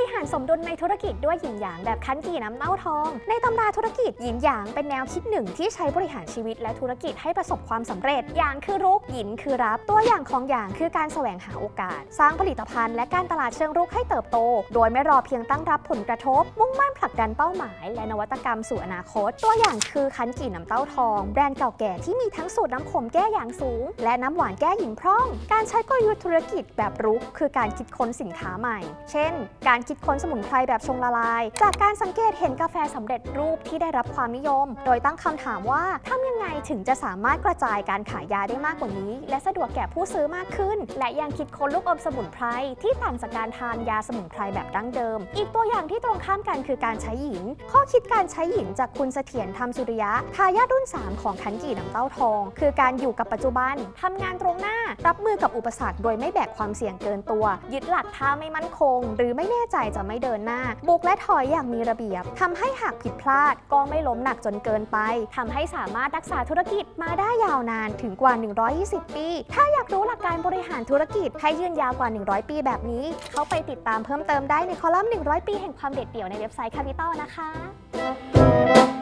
ริหารสมดุลในธุรกิจด้วยหยินหยางแบบคันกีน้ำเต้าทอง ในตำราธุรกิจหยินหยางเป็นแนวคิดหนึ่งที่ใช้บริหารชีวิตและธุรกิจให้ประสบความสำเร็จหยางคือรุกหยินคือรับ ตัวอย่างของหยางคือการแสวงหาโอกาส สร้างผลิตภัณฑ์และการตลาดเชิงรุกให้เติบโต โดยไม่รอเพียงตั้งรับผลกระทบ มุ่งมั่นผลักดันเป้าหมาย และนวัตกรรมสู่อนาคต ตัวอย่างคือคันกีน้ำเต้าทอง แบรนด์เก่าแก่ที่มีทั้งสูตรน้ำขมแก้หยางสูง และน้ำหวานแก้หยินพร่อง การใช้กลยุทธ์ธุรกิจแบบรุกคือการคิดค้นสินค้าใหม่ เช่น การคิดค้นสมุนไพรแบบชงละลาย จากการสังเกตเห็นกาแฟสำเร็จรูปที่ได้รับความนิยม โดยตั้งคำถามว่าทำยังไงถึงจะสามารถกระจายการขายยาได้มากกว่านี้ และสะดวกแก่ผู้ซื้อมากขึ้น และยังคิดค้นลูกอมสมุนไพรที่ต่างจากการทานยาสมุนไพรแบบดั้งเดิม อีกตัวอย่างที่ตรงข้ามกันคือการใช้หยิน ข้อคิดการใช้หยินจากคุณเสถียรธรรมสุริยะทายาทรุ่น 3 ของคันจีน้ำเต้าทอง คือการอยู่กับปัจจุบันทำงานตรงหน้า รับมือกับอุปสรรคโดยไม่แบกความเสี่ยงเกินตัว ยึดหลักถ้าไม่มั่นคง หรือไม่แน่ใจจะไม่เดินหน้า บุกและถอยอย่างมีระเบียบทำให้หากผิดพลาดก็ไม่ล้มหนักจนเกินไปทำให้สามารถรักษาธุรกิจมาได้ยาวนานถึงกว่า 120 ปี ถ้าอยากรู้หลักการบริหารธุรกิจให้ยืนยาวกว่า 100 ปีแบบนี้ เข้าไปติดตามเพิ่มเติมได้ในคอลัมน์ 100 ปีแห่งความเด็ดเดี่ยวในเว็บไซต์ Capital นะคะ